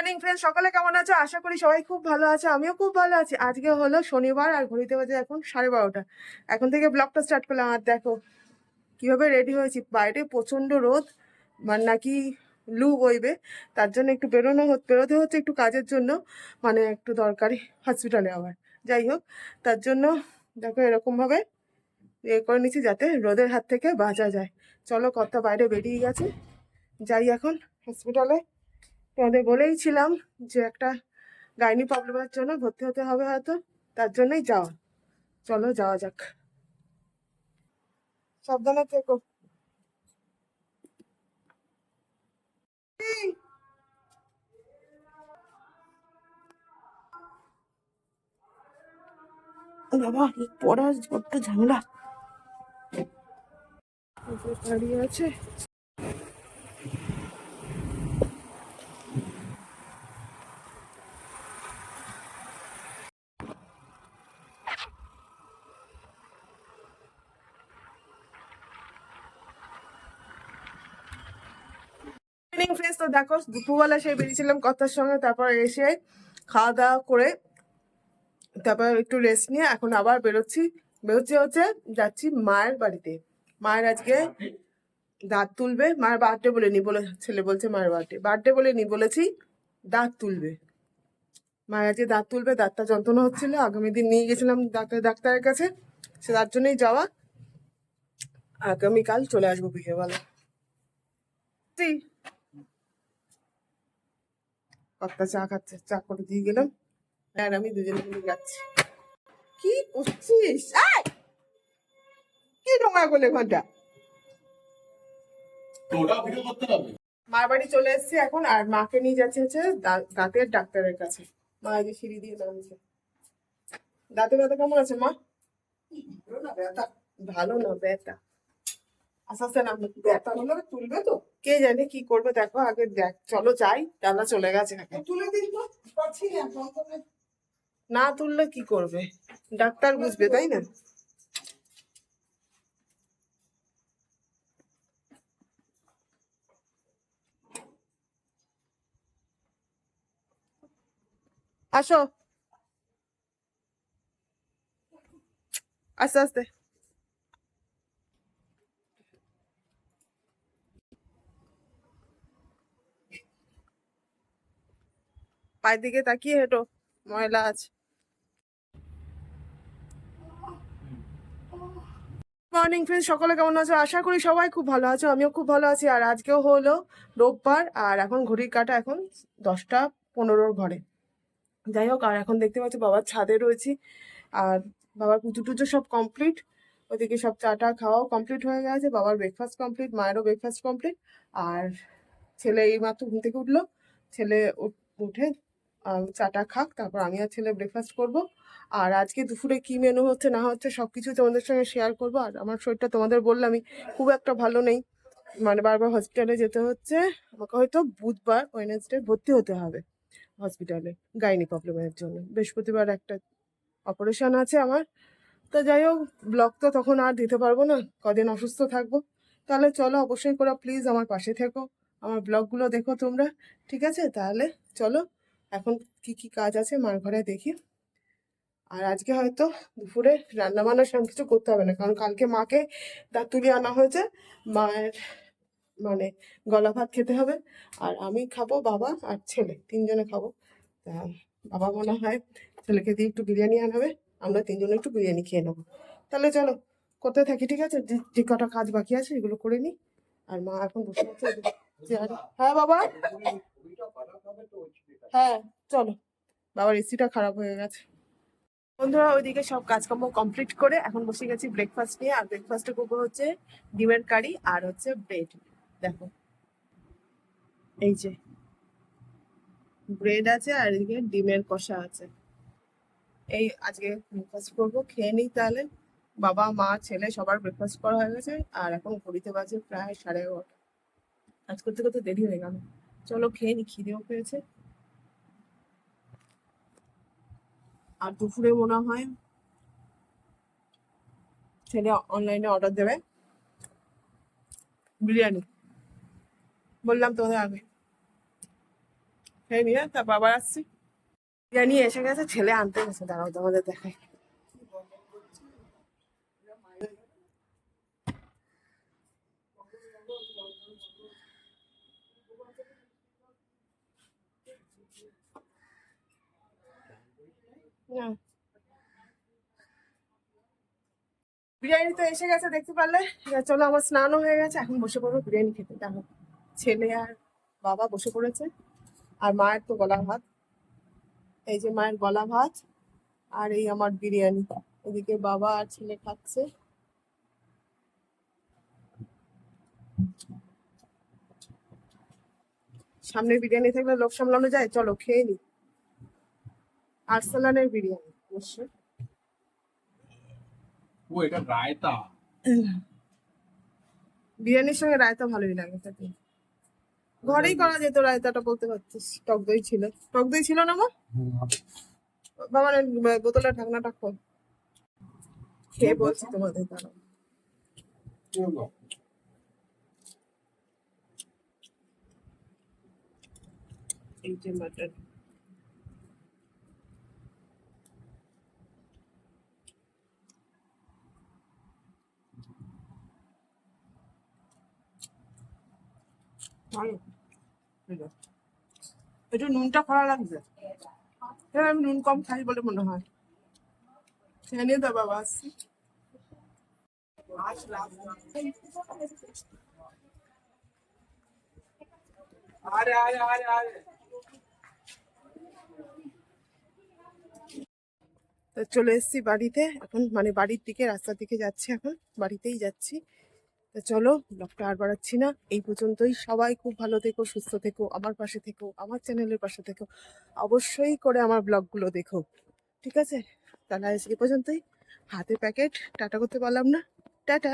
Morning friend সকালে কেমন আছো? আশা করি সবাই খুব ভালো আছে, আমিও খুব ভালো আছি। আজকে হলো শনিবার আর ঘড়িতে বাজে এখন সাড়ে বারোটা। এখন থেকে ব্লগটা স্টার্ট করলাম। আর দেখো, কীভাবে রেডি হয়েছি। বাইরে প্রচণ্ড রোদ মানে নাকি লু বইবে। তার জন্য একটু বেরোনো বেরোতে হচ্ছে একটু কাজের জন্য মানে একটু দরকারি হসপিটালে আবার। যাই হোক, তার জন্য দেখো এরকমভাবে ইয়ে করে নিচ্ছি যাতে রোদের হাত থেকে বাঁচা যায়। চলো কর্তা বাইরে বেরিয়ে গেছে, যাই এখন হসপিটালে তোমাদের বলেই ছিলাম যে একটা গাইনি প্রবলেমের জন্য ভর্তি হতে হবে হয়তো, তার জন্যই যাওয়া চলো যাওয়া যাক। সাবধানে থেকো। বাবা পড়ার ঝামেলা। দাঁড়িয়ে আছে। ইভিনিং ফ্রেন্ডস তো দেখো, দুপুরবেলা সে বেরিয়েছিলাম কথার সঙ্গে, তারপর এসে খাওয়া দাওয়া করে, তারপর একটু রেস্ট নিয়ে এখন আবার বেরোচ্ছি। বেরোচ্ছি হচ্ছে যাচ্ছি মায়ের বাড়িতে। মায়ের আজকে দাঁত তুলবে। মায়ের বার্থডে বলে নি বলে, ছেলে বলছে মায়ের বার্থডে বার্থডে বলে নি বলেছি, দাঁত তুলবে। মায়ের আজকে দাঁত তুলবে, দাঁতটা যন্ত্রণা হচ্ছিল। আগামী দিন নিয়ে গেছিলাম ডাক্তার, ডাক্তারের কাছে। সে তার জন্যই যাওয়া। আগামীকাল চলে আসব বিকেলবেলা। কর্তা চা খাচ্ছে চা করে দিয়ে গেলাম। আর আমি দুজনে মিলে যাচ্ছি। কি করছিস? কি নোংরা করলে ঘণ্টা মার বাড়ি চলে এসেছি এখন আর মাকে নিয়ে যাচ্ছে হচ্ছে দাঁতের ডাক্তারের কাছে। মা এই যে সিঁড়ি দিয়ে নামছে। দাঁতে ব্যথা কেমন আছে মা? ভালো না ব্যথা। ভালো না ব্যথা। আস্তে আস্তে নাম ব্যথা হলে তুলবে তো। কে জানে কি করবে দেখো আগে দেখ। চলো যাই দাদা চলে গেছে তুলে দিন তো পাচ্ছি না তুললে কি করবে? ডাক্তার বুঝবে তাই না? আসো। আস্তে আস্তে। পায়ের দিকে তাকিয়ে হেঁটো, ময়লা আছে। মর্নিং ফ্রেন্ড সকলে কেমন আছো? আশা করি সবাই খুব ভালো আছো, আমিও খুব ভালো আছি। আর আজকেও হলো রোববার, আর এখন ঘড়ির কাটা এখন দশটা পনেরোর ঘরে। যাই হোক, আর এখন দেখতে পাচ্ছি বাবার ছাদে রয়েছি। আর বাবার পুজো টুজো সব কমপ্লিট ওদিকে সব চাটা খাওয়াও কমপ্লিট হয়ে গেছে। বাবার ব্রেকফাস্ট কমপ্লিট মায়েরও ব্রেকফাস্ট কমপ্লিট আর ছেলে এই মাত্র ঘুম থেকে উঠল। ছেলে উঠ- চাটা খাক, তারপর আমি আর ছেলে ব্রেকফাস্ট করব। আর আজকে দুপুরে কি মেনু হচ্ছে না হচ্ছে সব কিছু তোমাদের সঙ্গে শেয়ার করব। আর আমার শরীরটা তোমাদের বললামই, খুব একটা ভালো নেই। মানে বারবার হসপিটালে যেতে হচ্ছে। আমাকে হয়তো বুধবার ওয়েনেসডে ভর্তি হতে হবে হসপিটালে গাইনি প্রবলেমের জন্য। বৃহস্পতিবার একটা অপারেশন আছে আমার। তো যাই হোক ব্লগ তো তখন আর দিতে পারব না, কদিন অসুস্থ থাকব। তাহলে চলো অবশ্যই করে প্লিজ আমার পাশে থেকো। আমার ব্লগগুলো দেখো তোমরা, ঠিক আছে? তাহলে চলো এখন কি কি কাজ আছে মার ঘরে দেখি। আর আজকে হয়তো দুপুরে রান্না বান্না সব কিছু করতে হবে না, কারণ কালকে মাকে দাঁত তুলিয়ে আনা হয়েছে, মায়ের মানে গলা ভাত খেতে হবে। আর আমি খাব বাবা আর ছেলে, তিনজনে খাব। তা বাবা মনে হয় ছেলেকে দিয়ে একটু বিরিয়ানি আনাবে আমরা তিনজনে একটু বিরিয়ানি খেয়ে নেব। তাহলে চলো, কোথায় থাকি, ঠিক আছে? যে কটা কাজ বাকি আছে এগুলো করে নিই। আর মা এখন বসে আছে হ্যাঁ বাবা। হ্যাঁ চলো। বাবার এসিটা খারাপ হয়ে গেছে। বন্ধুরা ওইদিকে সব কাজকর্ম কমপ্লিট করে এখন বসে গেছি ব্রেকফাস্ট নিয়ে। আর ব্রেকফাস্টে করব হচ্ছে ডিমের কারি আর হচ্ছে ব্রেড দেখো। এই যে ব্রেড আছে আর এদিকে ডিমের কষা আছে। এই আজকে ব্রেকফাস্ট করব। খেয়ে নিই তাহলে। বাবা মা ছেলে সবার ব্রেকফাস্ট করা হয়ে গেছে। আর এখন ঘড়িতে বাজে প্রায় সাড়ে এগারোটা। কাজ করতে করতে দেরি হয়ে গেল। চলো খেয়ে নি খিদেও পেয়েছে। আর দুপুরে মনে হয় ছেলে অনলাইনে অর্ডার দেবে। বিরিয়ানি। বললাম তোমাদের আগে। খেয়ে নিয়ে তারপর আবার আসছি। বিরিয়ানি এসে গেছে, ছেলে আনতে গেছে। দাঁড়াও তোমাদের দেখাই। না। বিরিয়ানি তো এসে গেছে, দেখতে পারলে? চলো, আমার স্নানও হয়ে গেছে, এখন বসে পড়ব বিরিয়ানি খেতে। দেখো, ছেলে আর বাবা বসে পড়েছে, আর মায়ের তো গলা ভাত। এই যে মায়ের গলা ভাত, আর এই আমার বিরিয়ানি। এদিকে বাবা আর ছেলে খাচ্ছে। সামনে বিরিয়ানি থাকলে লোক সামলানো যায়? চলো, খেয়ে নি। আরসালানের বিরিয়ানি অবশ্যই। ও এটা রায়তা। বিরিয়ানির সঙ্গে রায়তা ভালোই লাগে খেতে ঘরেই করা যেত রায়তাটা বলতে পারছিস টক দই ছিল। টক দই ছিল না মা? বাবা বোতলের ঢাকনাটা খোল। খেয়ে বলছি তোমাদের দাঁড়াও। এই যে মাটন। ভালো। একটু নুনটা খরা লাগবে। হ্যাঁ আমি নুন কম খাই বলে মনে হয়। খেয়ে দাও বাবা, আসছি। আরে আরে আরে আরে। চলে এসেছি বাড়িতে। এখন মানে বাড়ির দিকে, রাস্তার দিকে যাচ্ছি এখন। বাড়িতেই যাচ্ছি। তো চলো, ব্লগটা আর বাড়াচ্ছি না। এই পর্যন্তই। সবাই খুব ভালো থেকো, সুস্থ থেকো, আমার পাশে থেকো, আমার চ্যানেলের পাশে থেকো। অবশ্যই করে আমার ব্লগগুলো দেখো। ঠিক আছে? তাহলে আজকে পর্যন্তই। হাতে প্যাকেট, টাটা করতে পারলাম না। টাটা!